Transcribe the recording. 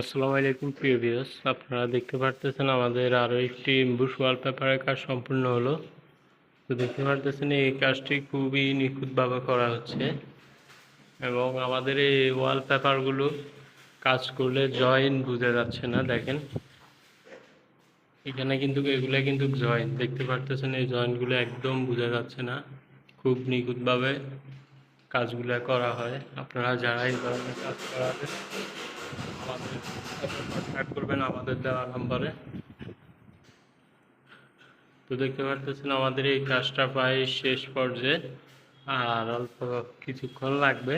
আসসালামু আলাইকুম, প্রিয় ভিউয়ার্স আপনারা দেখতে পারতেছেন আমাদের আরও একটি এমবুশ ওয়ালপেপারের কাজ সম্পূর্ণ হলো। তো দেখতে পারতেছেন এই কাজটি খুবই নিখুঁতভাবে করা হচ্ছে। এবং আমাদের এই ওয়ালপেপারগুলো কাজ করলে জয়েন্ট বোঝা যাচ্ছে না, দেখেন। এখানে কিন্তু, এগুলো কিন্তু জয়েন্ট দেখতে পারতেছেন এই জয়েন্টগুলো একদম বোঝা যাচ্ছে না। খুব নিখুঁতভাবে কাজগুলো করা হয়। আপনারা যারা এই ধরনের কাজ করাবেন আমাদের কন্ট্যাক্ট করবেন আমাদের তো দেখতে পারতেছেন আমাদের এই কাজটা প্রায় শেষ পর্যায়ে, আর অল্প কিছুক্ষণ লাগবে।